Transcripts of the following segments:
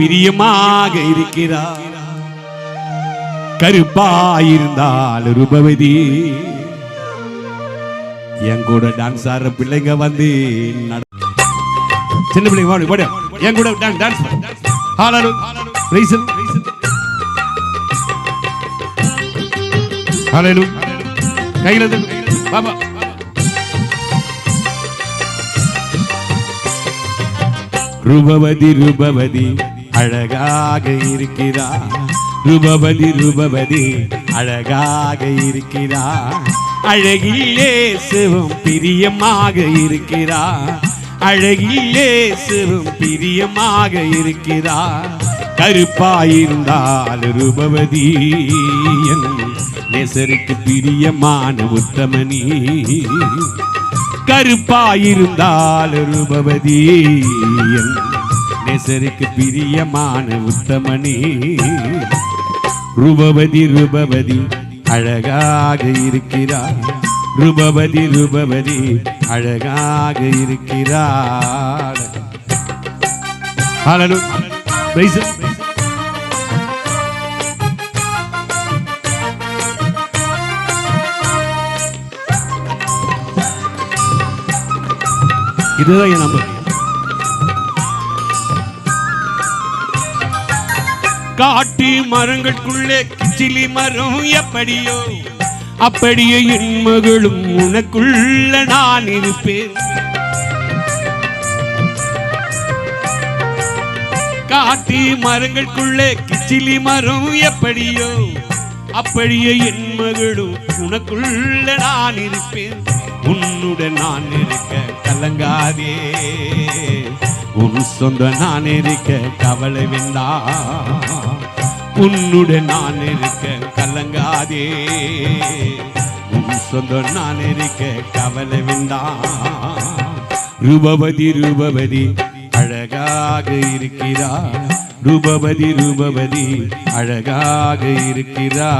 பிரியமாக இருக்கிறார். கருப்பாயிருந்தால் ரூபவதி. என் கூட டான்ஸ் ஆடுற பிள்ளைங்க வந்து சின்ன பிள்ளைங்க என் கூட டான்ஸ் டான்ஸ் ஹalleluya கையில ரூபவதி ரூபவதி. அழகாக இருக்கிறார் ரூபவதி ரூபவதி அழகாக இருக்கிறார் அழகிலே சிவம் பிரியமாக இருக்கிறார் அழகிலே சிவம் பிரியமாக இருக்கிறார் கருப்பாயிருந்தால் ரூபவதி நெசருக்கு பிரியமான உத்தமனி. கருப்பாயிருந்தால் ரூபவதி என் நெசருக்கு பிரியமான உத்தமனே. ரூபவதி ரூபவதி அழகாக இருக்கிறார். ரூபவதி ரூபவதி அழகாக இருக்கிறார். ஹalleluya இதுதான் என் நம்பர். காட்டு மரங்களுக்குள்ளே கிச்சிலி மரம் எப்படியோ? அப்படியே என் மகளும் உனக்குள்ள நான் இருப்பேன். காட்டு மரங்களுக்குள்ளே கிச்சிலி மரம் எப்படியோ? அப்படியே என் மகளும் உனக்குள்ள நான் இருப்பேன். உன்னுடன் நான் இருக்க கலங்காதே. உன் சொந்த நான் இருக்க கவலை வேண்டா. உன்னுடன் நான் இருக்க கலங்காதே. உன் சொந்த நான் இருக்க கவலை வேண்டா. ரூபவதி ரூபவதி அழகாக இருக்கிறா ரூபவதி ரூபவதி அழகாக இருக்கிறா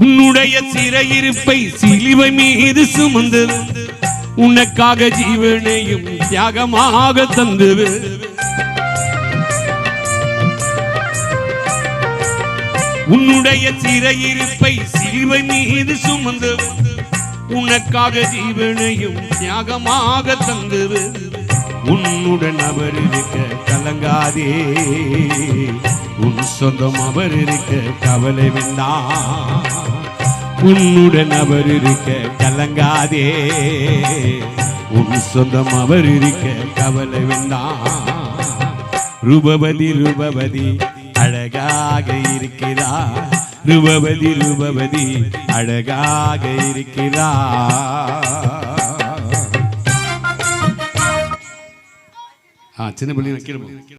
உன்னுடைய சிறையிருப்பை சிலுவை மீது சுமந்து உனக்காக ஜீவனையும் தியாகமாக தந்தது உன்னுடைய சிறையிருப்பை சிலுவை மீது சுமந்து உனக்காக ஜீவனையும் தியாகமாக தந்தது உன்னுடன் அவர் இருக்க கலங்காதே. உன் சொந்தம் அவர் இருக்க கவலை வேண்டாம் உன்னுடன் அவர் இருக்க கலங்காதே. உன் சொந்தம் அவர் இருக்க கவலை வேண்டாம் ரூபவதி ரூபவதி அழகாக இருக்கிறார் ரூபவதி ரூபவதி அழகாக இருக்கிறார் ஆ சின்ன பிள்ளைங்க கீழே போ.